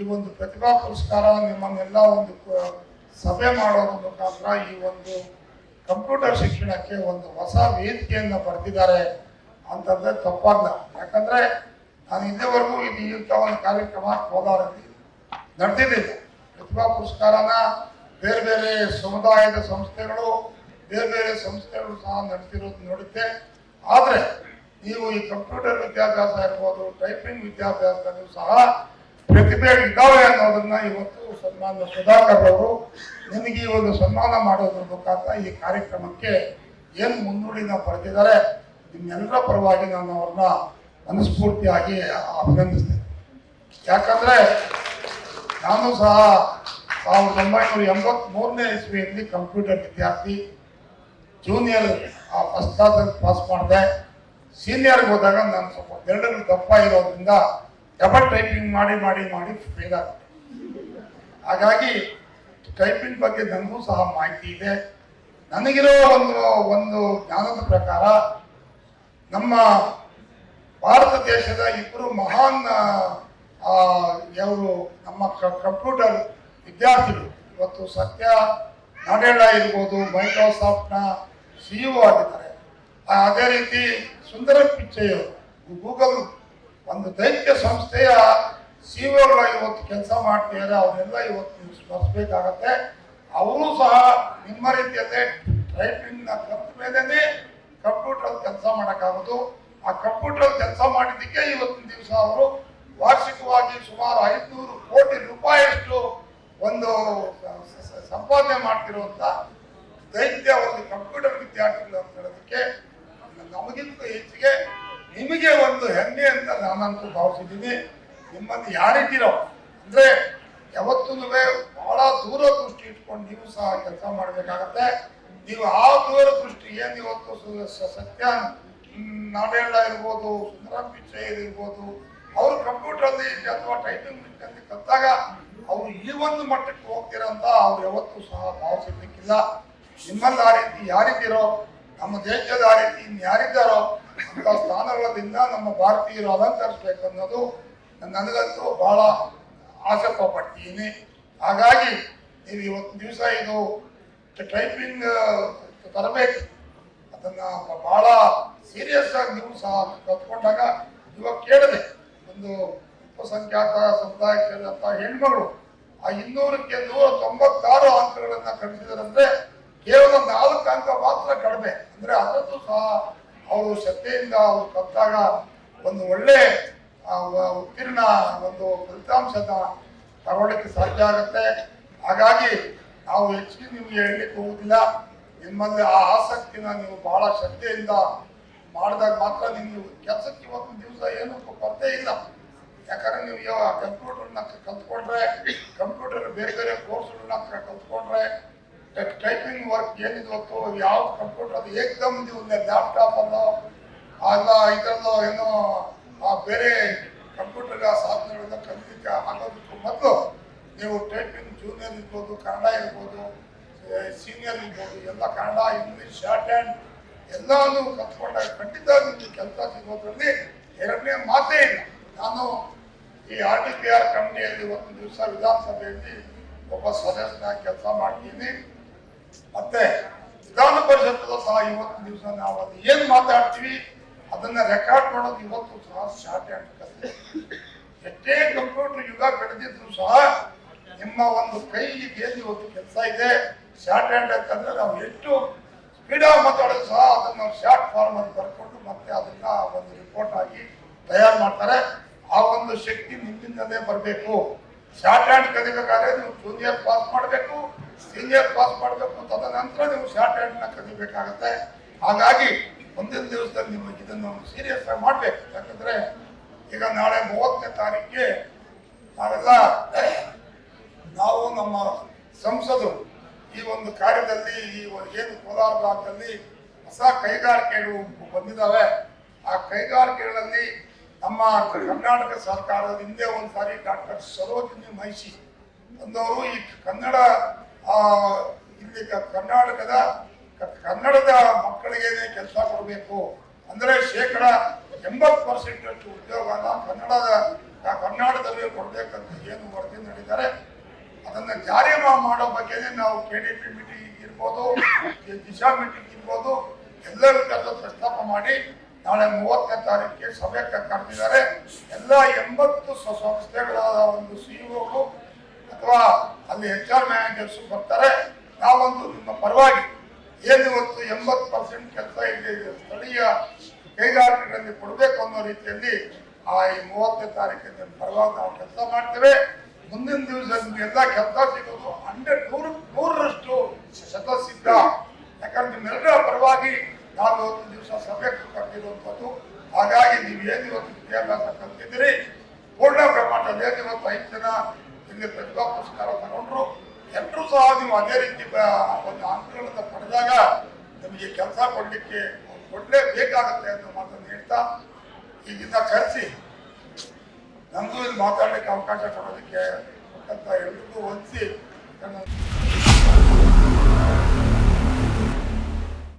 ಈ ಒಂದು ಪ್ರತಿಭಾ ಪುರಸ್ಕಾರ ನಿಮ್ಮನ್ನೆಲ್ಲ ಒಂದು ಸಭೆ ಮಾಡೋದ್ರ ಮುಖಾಂತರ ಈ ಒಂದು ಕಂಪ್ಯೂಟರ್ ಶಿಕ್ಷಣಕ್ಕೆ ಒಂದು ಹೊಸ ವೇದಿಕೆಯನ್ನು ಪಡೆದಿದ್ದಾರೆ ಅಂತಂದ್ರೆ ತಪ್ಪಾಗಲ್ಲ ಯಾಕಂದ್ರೆ ನಾನು ಇಲ್ಲಿವರೆಗೂ ಇದು ಇಂಥ ಒಂದು ಕಾರ್ಯಕ್ರಮ ಕೋಲಾರಲ್ಲಿ ನಡೆದಿದ್ದಿಲ್ಲ. ಪ್ರತಿಭಾ ಪುರಸ್ಕಾರನ ಬೇರೆ ಬೇರೆ ಸಮುದಾಯದ ಸಂಸ್ಥೆಗಳು, ಬೇರೆ ಬೇರೆ ಸಂಸ್ಥೆಗಳು ಸಹ ನಡೆಸಿರೋದು ನೋಡುತ್ತೆ. ಆದರೆ ನೀವು ಈ ಕಂಪ್ಯೂಟರ್ ವಿದ್ಯಾಭ್ಯಾಸ ಇರ್ಬೋದು, ಟೈಪಿಂಗ್ ವಿದ್ಯಾಭ್ಯಾಸದಲ್ಲೂ ಸಹ ಪ್ರತಿಭೆ ಇದ್ದಾವೆ ಅನ್ನೋದನ್ನ ಇವತ್ತು ಸನ್ಮಾನ್ಯ ಸುಧಾಕರ್ ಅವರು ನಿಮಗೆ ಈ ಒಂದು ಸನ್ಮಾನ ಮಾಡೋದ್ರ ಮುಖಾಂತರ ಈ ಕಾರ್ಯಕ್ರಮಕ್ಕೆ ಏನು ಮುನ್ನುಡಿನ ಪಡೆದಿದ್ದಾರೆ ನಿಮ್ಮೆಲ್ಲರ ಪರವಾಗಿ ನಾನು ಅವ್ರನ್ನ ಮನಸ್ಫೂರ್ತಿಯಾಗಿ ಅಭಿನಂದಿಸ್ತೇನೆ. ಯಾಕಂದ್ರೆ ನಾನು ಸಹ ಸಾವಿರದ ಒಂಬೈನೂರ ಎಂಬತ್ತ್ಮೂರನೇ ಇಸ್ವಿಯಲ್ಲಿ ಕಂಪ್ಯೂಟರ್ ವಿದ್ಯಾರ್ಥಿ ಜೂನಿಯರ್ ಫಸ್ಟ್ ಕ್ಲಾಸಲ್ಲಿ ಪಾಸ್ ಮಾಡಿದೆ. ಸೀನಿಯರ್ಗೆ ಹೋದಾಗ ನಾನು ಸ್ವಲ್ಪ ಬೆರಳುಗಳು ದಪ್ಪ ಇರೋದ್ರಿಂದ ಡಬಲ್ ಟೈಪಿಂಗ್ ಮಾಡಿ ಮಾಡಿ ಮಾಡಿ ಫೇಲ್ ಆಗುತ್ತೆ. ಹಾಗಾಗಿ ಟೈಪಿಂಗ್ ಬಗ್ಗೆ ನನಗೂ ಸಹ ಮಾಹಿತಿ ಇದೆ. ನನಗಿರೋ ಒಂದು ಒಂದು ಜ್ಞಾನದ ಪ್ರಕಾರ ನಮ್ಮ ಭಾರತ ದೇಶದ ಇಬ್ಬರು ಮಹಾನ್ ಯಾರು ನಮ್ಮ ಕಂಪ್ಯೂಟರ್ ವಿದ್ಯಾರ್ಥಿಗಳು. ಇವತ್ತು ಸತ್ಯ ನಾಡೇಳ ಇರ್ಬೋದು ಮೈಕ್ರೋಸಾಫ್ಟ್ನ ಸಿಇಒ ಆಗಿದ್ದಾರೆ. ಆ, ಅದೇ ರೀತಿ ಸುಂದರ ಪಿಚ್ಚೆಯವರು ಗೂಗಲ್ ಒಂದು ದೈತ್ಯ ಸಂಸ್ಥೆಯ ಸಿ ಇವತ್ತು ಕೆಲಸ ಮಾಡ್ತಿದ್ದಾರೆ ಅವರೆಲ್ಲ ಇವತ್ತು ನೀವು ಸ್ಮರಿಸಬೇಕಾಗತ್ತೆ ಅವರು ಸಹ ನಿಮ್ಮ ರೀತಿಯಲ್ಲೇ ಟೈಪಿಂಗ್ನ ಕಲ್ತ ಮೇಲೇ ಕಂಪ್ಯೂಟರ್ ಕೆಲಸ ಮಾಡೋಕ್ಕಾಗೋದು. ಆ ಕಂಪ್ಯೂಟರ್ ಕೆಲಸ ಮಾಡಿದ್ದಕ್ಕೆ ಇವತ್ತಿನ ದಿವಸ ಅವರು ವಾರ್ಷಿಕವಾಗಿ ಸುಮಾರು ಐದುನೂರು ಕೋಟಿ ರೂಪಾಯಿಯಷ್ಟು ಒಂದು ಸಂಪಾದನೆ ಮಾಡ್ತಿರುವಂಥ ದೈತ್ಯ ಒಂದು ಕಂಪ್ಯೂಟರ್ ವಿದ್ಯಾರ್ಥಿಗಳು ಅಂತ ಹೇಳೋದಕ್ಕೆ ನಮಗಿಂತ ಹೆಚ್ಚಿಗೆ ನಿಮಗೆ ಒಂದು ಹೆಮ್ಮೆ ಅಂತ ನಾನಂತೂ ಭಾವಿಸಿದ್ದೀನಿ. ನಿಮ್ಮನ್ನು ಯಾರಿದ್ದೀರೋ, ಅಂದ್ರೆ ಯಾವತ್ತೂ ಬಹಳ ದೂರದೃಷ್ಟಿ ಇಟ್ಕೊಂಡು ನೀವು ಸಹ ಕೆಲಸ ಮಾಡಬೇಕಾಗತ್ತೆ. ನೀವು ಆ ದೂರದೃಷ್ಟಿ ಏನು ಇವತ್ತು ಸತ್ಯ ನಾಡೆಲ್ಲ ಇರ್ಬೋದು, ಸುಂದರ ಪಿಚ್ಚೆ ಇರ್ಬೋದು, ಅವರು ಕಂಪ್ಯೂಟರ್ಲಿ ಅಥವಾ ಟೈಪಿಂಗ್ ಅಲ್ಲಿ ಕತ್ತಾಗ ಅವರು ಈ ಒಂದು ಮಟ್ಟಕ್ಕೆ ಹೋಗ್ತಿರಂತ ಅವ್ರು ಯಾವತ್ತೂ ಸಹ ಭಾವಿಸಿರ್ಲಿಕ್ಕಿಲ್ಲ ನಿಮ್ಮಲ್ಲಿ ಆ ರೀತಿ ಯಾರಿದ್ದೀರೋ ನಮ್ಮ ದೇಶದ ಆ ರೀತಿ ಇನ್ಯಾರಿದ್ದಾರೋ ಅಂತ ಸ್ಥಾನಗಳಿಂದ ನಮ್ಮ ಭಾರತೀಯರು ಅಲಂಕರಿಸಬೇಕು ಅನ್ನೋದು ನನಗಂತೂ ಬಹಳ ಆಸಕ್ತ ಪಡ್ತೀನಿ ಹಾಗಾಗಿ ನೀವು ಇವತ್ತು ದಿವಸ ಇದು ಟೈಪಿಂಗ್ ತರಬೇಕು. ಅದನ್ನು ಬಹಳ ಸೀರಿಯಸ್ ಆಗಿ ನೀವು ಸಹ ಕಲ್ತ್ಕೊಂಡಾಗ ಇವಾಗ ಕೇಳಿದೆ ಒಂದು ಅಲ್ಪಸಂಖ್ಯಾತ ಸಮುದಾಯಕ್ಕೆ ಹೆಣ್ಮಗಳು ಆ ಇನ್ನೂರಕ್ಕೆ ನೂರ ತೊಂಬತ್ತಾರು ಅಂಕಗಳನ್ನು ಕಳಿಸಿದಾರಂದ್ರೆ ಕೇವಲ ನಾಲ್ಕು ಅಂಕ ಮಾತ್ರ ಕಡಿಮೆ. ಅಂದ್ರೆ ಅದಂತೂ ಸಹ ಅವರು ಶ್ರದ್ಧೆಯಿಂದ ಅವರು ಕತ್ತಾಗ ಒಂದು ಒಳ್ಳೆ ಉತ್ತೀರ್ಣ, ಒಂದು ಫಲಿತಾಂಶದ ತಗೊಳ್ಳಿಕ್ಕೆ ಸಾಧ್ಯ ಆಗುತ್ತೆ. ಹಾಗಾಗಿ ನಾವು ಹೆಚ್ಚಿಗೆ ನಿಮಗೆ ಹೇಳಲಿಕ್ಕೆ ಹೋಗುದಿಲ್ಲ. ನಿಮ್ಮಲ್ಲಿ ಆ ಆಸಕ್ತಿನ ನೀವು ಬಹಳ ಶ್ರದ್ಧೆಯಿಂದ ಮಾಡಿದಾಗ ಮಾತ್ರ ನಿಮ್ಗೆ ಕೆಲಸಕ್ಕೆ ಒಂದು ದಿವಸ ಏನು ಕೊರತೆ ಇಲ್ಲ. ಯಾಕಂದ್ರೆ ನೀವು ಯಾವ ಕಂಪ್ಯೂಟರ್ನ ಕಲ್ತ್ಕೊಂಡ್ರೆ ಕಂಪ್ಯೂಟರ್ ಬೇರೆ ಬೇರೆ ಕೋರ್ಸ್ಗಳನ್ನ ಕಲ್ತ್ಕೊಂಡ್ರೆ ಟೈಪಿಂಗ್ ವರ್ಕ್ ಏನಿದ್ವತ್ತು ಯಾವ ಕಂಪ್ಯೂಟರ್ ಅದು ಏಕ್ದಮ್ ನೀವು ಲ್ಯಾಪ್ಟಾಪ್ ಅಲ್ಲ ಅಲ್ಲ ಇದರಲ್ಲೋ ಏನೋ, ಆ ಬೇರೆ ಕಂಪ್ಯೂಟರ್ ಸಾಧನಗಳನ್ನ ಕಲಿಲಿಕ್ಕೆ ಆಗೋದಕ್ಕೂ ಮೊದಲು ನೀವು ಟೈಪಿಂಗ್ ಜೂನಿಯರ್ ಇರ್ಬೋದು, ಕನ್ನಡ ಇರ್ಬೋದು ಸೀನಿಯರ್ ಇರ್ಬೋದು, ಎಲ್ಲ ಕನ್ನಡ ಇಂಗ್ಲೀಷ್ ಶಾರ್ಟ್ ಹ್ಯಾಂಡ್ ಎಲ್ಲಾನು ಕಲ್ತ್ಕೊಂಡಾಗ ಖಂಡಿತ ನಿಮಗೆ ಕೆಲಸ ಸಿಗೋದ್ರಲ್ಲಿ ಎರಡನೇ ಮಾತೇ ಇಲ್ಲ. ನಾನು ಈ ಆರ್ ಟಿ ಪಿ ಆರ್ ಕಂಪ್ನಿಯಲ್ಲಿ ಒಂದು ದಿವಸ ವಿಧಾನಸಭೆಯಲ್ಲಿ ಒಬ್ಬ ಸದಸ್ಯನಾಗಿ ಕೆಲಸ ಮಾಡ್ತೀನಿ. ಮತ್ತೆ ವಿಧಾನ ಪರಿಷತ್ತಲ್ಲೂ ಸಹ ಇವತ್ತು ದಿವಸ ನಾವು ಅದು ಏನ್ ಮಾತಾಡ್ತೀವಿ, ಅದನ್ನ ರೆಕಾರ್ಡ್ ಮಾಡೋದು ಇವತ್ತು ಸಹ ಶಾರ್ಟ್ ಕಲಿತೆ ಎಷ್ಟೇ ಕಂಪ್ಯೂಟರ್ ಯುಗ ಬೆಳೆದಿದ್ರು ಸಹ ನಿಮ್ಮ ಒಂದು ಕೈಗೆ ಏನು ಇವತ್ತು ಕೆಲಸ ಇದೆ ಶಾರ್ಟ್ ಹ್ಯಾಂಡ್ ಅಂತಂದ್ರೆ ನಾವು ಎಷ್ಟು ಸ್ಪೀಡ್ ಆಗಿ ಮಾತಾಡೋದು ಸಹ ಅದನ್ನ ಶಾರ್ಟ್ ಫಾರ್ಮ್ ಅಲ್ಲಿ ಬರ್ಕೊಂಡು ಮತ್ತೆ ಅದನ್ನ ಒಂದು ರಿಪೋರ್ಟ್ ಆಗಿ ತಯಾರು ಮಾಡ್ತಾರೆ. ಆ ಒಂದು ಶಕ್ತಿ ನಿಮ್ಮಿಂದಲೇ ಬರಬೇಕು. ಶಾರ್ಟ್ ಹ್ಯಾಂಡ್ ಕಲಿಬೇಕಾದ್ರೆ ನೀವು ಜೂನಿಯರ್ ಪಾಸ್ ಮಾಡಬೇಕು. ಸೀನಿಯರ್ ಪಾಸ್ ಮಾಡಬೇಕು ತದನಂತರ ನೀವು ಶಾರ್ಟ್ ಹ್ಯಾಂಡ್ನ ಕಲಿಬೇಕಾಗತ್ತೆ ಹಾಗಾಗಿ ಮುಂದಿನ ದಿವಸದಲ್ಲಿ ನಿಮಗೆ ಇದನ್ನು ಸೀರಿಯಸ್ ಆಗಿ ಮಾಡಬೇಕು. ಯಾಕಂದ್ರೆ ಈಗ ನಾಳೆ ಮೂವತ್ತನೇ ತಾರೀಕಿಗೆ ನಾವೆಲ್ಲ ನಾವು ನಮ್ಮ ಸಂಸದರು ಈ ಒಂದು ಕಾರ್ಯದಲ್ಲಿ ಈ ಒಂದು ಏನು ಕೋಲಾರ ಭಾಗದಲ್ಲಿ ಹೊಸ ಕೈಗಾರಿಕೆಗಳು ಬಂದಿದ್ದಾವೆ ಆ ಕೈಗಾರಿಕೆಗಳಲ್ಲಿ ನಮ್ಮ ಕರ್ನಾಟಕ ಸರ್ಕಾರದ ಹಿಂದೆ ಒಂದು ಸಾರಿ ಡಾಕ್ಟರ್ ಸರೋಜಿನಿ ಮಹಿಷಿ ಬಂದವರು ಈ ಕನ್ನಡ ಇಲ್ಲಿ ಕ- ಕರ್ನಾಟಕದ ಕನ್ನಡದ ಮಕ್ಕಳಿಗೆ ಕೆಲಸ ಕೊಡಬೇಕು. ಅಂದರೆ ಶೇಕಡ ಎಂಬತ್ತು ಪರ್ಸೆಂಟಷ್ಟು ಉದ್ಯೋಗನ ಕನ್ನಡದ ಕರ್ನಾಟಕದಲ್ಲಿ ಕೊಡಬೇಕಂತ ಏನು ವರದಿ ನಡೀತಾರೆ ಅದನ್ನು ಜಾರಿ ಮಾಡೋ ಬಗ್ಗೆನೇ ನಾವು ಕೆ ಡಿ ಪಿ ಮೀಟಿಂಗ್ ಇರ್ಬೋದು ದಿಶಾ ಮೀಟಿಂಗ್ ಇರ್ಬೋದು, ಎಲ್ಲರ ಕರೆದು ಪ್ರಸ್ತಾಪ ಮಾಡಿ ನಾಳೆ ಮೂವತ್ತನೇ ತಾರೀಕಿಗೆ ಸಭೆ ಕರೆದಿದ್ದಾರೆ. ಎಲ್ಲ ಎಂಬತ್ತು ಸಂಸ್ಥೆಗಳಾದ ಸಂಸ್ಥೆಗಳ ಒಂದು ಸಿಇಒಗಳು ಅಥವಾ ಅಲ್ಲಿ ಎಚ್ ಆರ್ ಮ್ಯಾನೇಜರ್ಸ್ ಬರ್ತಾರೆ ನಾವೊಂದು ನಿಮ್ಮ ಪರವಾಗಿ ಏನು ಇವತ್ತು ಎಂಬತ್ತು ಪರ್ಸೆಂಟ್ ಕೆಲಸ ಇಲ್ಲಿ ಸ್ಥಳೀಯ ಕೈಗಾರಿಕೆಗಳಲ್ಲಿ ಕೊಡಬೇಕು ಅನ್ನೋ ರೀತಿಯಲ್ಲಿ ಆ ಈ ಮೂವತ್ತನೇ ತಾರೀಕಿನ ಪರವಾಗಿ ನಾವು ಕೆಲಸ ಮಾಡ್ತೇವೆ. ಮುಂದಿನ ದಿವಸ ನಿಮ್ಗೆಲ್ಲ ಕೆಲಸ ಸಿಗೋದು ಹಂಡ್ರೆಡ್, ನೂರ, ನೂರರಷ್ಟು ಶತಸಿದ್ಧ. ಯಾಕಂದ್ರೆ ನಿಮ್ಮೆಲ್ಲರ ಪರವಾಗಿ ನಾವು ಇವತ್ತು ದಿವಸ ಸಭೆ ಕರೆದಿರುವಂಥದ್ದು ಹಾಗಾಗಿ ನೀವು ಏನು ಇವತ್ತು ವಿದ್ಯಾಭ್ಯಾಸ ಕಲ್ತಿದ್ದೀರಿ. ಪೂರ್ಣ ಪ್ರಮಾಣದಲ್ಲಿ ಏನು ಇವತ್ತು ಐದು ಜನ ಇಲ್ಲಿ ಪ್ರತಿಭಾ ಪುರಸ್ಕಾರ ತಗೊಂಡ್ರು. ಎಲ್ಲರೂ ಸಹ ನೀವು ಅದೇ ರೀತಿ ಒಂದು ಅಂಕಗಳನ್ನು ಪಡೆದಾಗ ನಿಮಗೆ ಕೆಲಸ ಕೊಡಲಿಕ್ಕೆ ಕೊಡಲೇಬೇಕಾಗತ್ತೆ ಅಂತ ಮಾತನ್ನು ಹೇಳ್ತಾ, ಈಗಿಂದ ಕರೆಸಿ. ನಮಗೂ ಇಲ್ಲಿ ಮಾತಾಡಲಿಕ್ಕೆ ಅವಕಾಶ ಕೊಡೋದಕ್ಕೆ ಅಂತ ಎಲ್ರಿಗೂ ಹೊಂದಿಸಿ